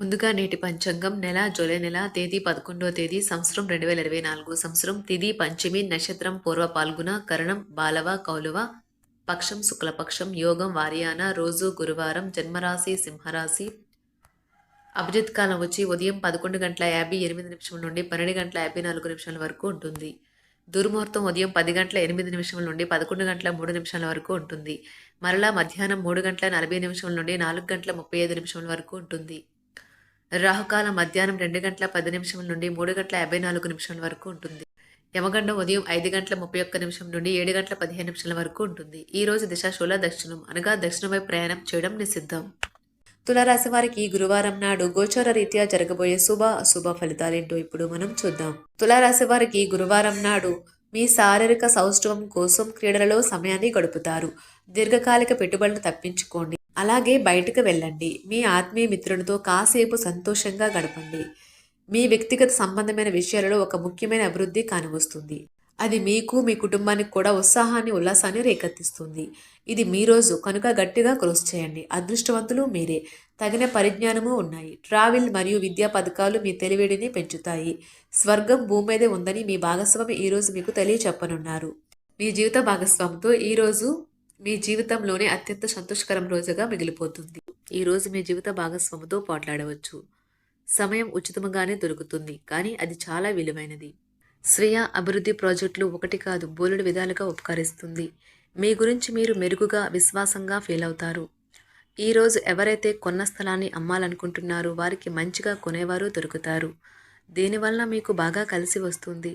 ముందుగా నేటి పంచాంగం నెల జూలై నెల తేదీ పదకొండో తేదీ సంవత్సరం రెండు వేల ఇరవై నాలుగు సంవత్సరం తిది పంచమి నక్షత్రం పూర్వ పాల్గొన కరణం బాలవ కౌలువ పక్షం శుక్లపక్షం యోగం వారియాన రోజు గురువారం జన్మరాశి సింహరాశి అభిజిత్ కాలం వచ్చి ఉదయం పదకొండు గంటల యాభై ఎనిమిది నిమిషం నుండి పన్నెండు గంటల యాభై నాలుగు నిమిషాల వరకు ఉంటుంది. దుర్ముహూర్తం ఉదయం పది గంటల ఎనిమిది నిమిషం నుండి పదకొండు గంటల మూడు నిమిషాల వరకు ఉంటుంది. మరలా మధ్యాహ్నం మూడు గంటల నలభై నిమిషం నుండి నాలుగు గంటల ముప్పై ఐదు నిమిషం వరకు ఉంటుంది. రాహుకాలం మధ్యాహ్నం రెండు గంటల పది నిమిషం నుండి మూడు గంటల యాభై నాలుగు నిమిషాల వరకు ఉంటుంది. యమగండం ఉదయం ఐదు గంటల ముప్పై ఒక్క నిమిషం నుండి ఏడు గంటల పదిహేను నిమిషాల వరకు ఉంటుంది. ఈ రోజు దిశాశూల దక్షిణం అనగా దక్షిణమై ప్రయాణం చేయడం నిషిద్ధం. తులారాశి వారికి గురువారం నాడు గోచర రీత్యా జరగబోయే శుభ అశుభ ఫలితాలేంటో ఇప్పుడు మనం చూద్దాం. తులారాశి వారికి గురువారం నాడు మీ శారీరక సౌష్ఠవం కోసం క్రీడలలో సమయాన్ని గడుపుతారు. దీర్ఘకాలిక పెట్టుబడులు తప్పించుకోండి. అలాగే బయటకు వెళ్ళండి. మీ ఆత్మీయ మిత్రులతో కాసేపు సంతోషంగా గడపండి. మీ వ్యక్తిగత సంబంధమైన విషయాలలో ఒక ముఖ్యమైన అభివృద్ధి కానివస్తుంది. అది మీకు మీ కుటుంబానికి కూడా ఉత్సాహాన్ని ఉల్లాసాన్ని రేకెత్తిస్తుంది. ఇది మీ రోజు. కనుక గట్టిగా క్రోస్ చేయండి. అదృష్టవంతులు మీరే. తగిన పరిజ్ఞానము ఉన్నాయి. ట్రావెల్ మరియు విద్యా పథకాలు మీ తెలివిడిని పెంచుతాయి. స్వర్గం భూమి మీదే ఉందని మీ భాగస్వామి ఈరోజు మీకు తెలియచెప్పనున్నారు. మీ జీవిత భాగస్వామితో ఈరోజు మీ జీవితంలోనే అత్యంత సంతోషకరం రోజుగా మిగిలిపోతుంది. ఈ రోజు మీ జీవిత భాగస్వామితో పోట్లాడవచ్చు. సమయం ఉచితంగానే దొరుకుతుంది కానీ అది చాలా విలువైనది. స్వీయ అభివృద్ధి ప్రాజెక్టులు ఒకటి కాదు బోలెడు విధాలుగా ఉపకరిస్తుంది. మీ గురించి మీరు మెరుగుగా విశ్వాసంగా ఫీల్ అవుతారు. ఈరోజు ఎవరైతే కొన్న స్థలాన్ని అమ్మాలనుకుంటున్నారో వారికి మంచిగా కొనేవారు దొరుకుతారు. దీనివల్ల మీకు బాగా కలిసి వస్తుంది.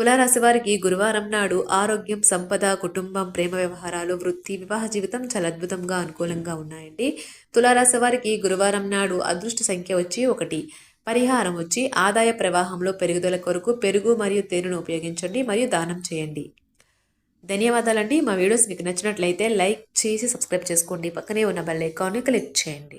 తులారాశి వారికి గురువారం నాడు ఆరోగ్యం సంపద కుటుంబం ప్రేమ వ్యవహారాలు వృత్తి వివాహ జీవితం చాలా అద్భుతంగా అనుకూలంగా ఉన్నాయండి. తులారాశి వారికి గురువారం నాడు అదృష్ట సంఖ్య వచ్చి ఒకటి. పరిహారం వచ్చి ఆదాయ ప్రవాహంలో పెరుగుదల కొరకు పెరుగు మరియు తేనెను ఉపయోగించండి మరియు దానం చేయండి. ధన్యవాదాలండి. మా వీడియోస్ మీకు నచ్చినట్లయితే లైక్ చేసి సబ్స్క్రైబ్ చేసుకోండి. పక్కనే ఉన్న బెల్ ఐకాన్ని క్లిక్ చేయండి.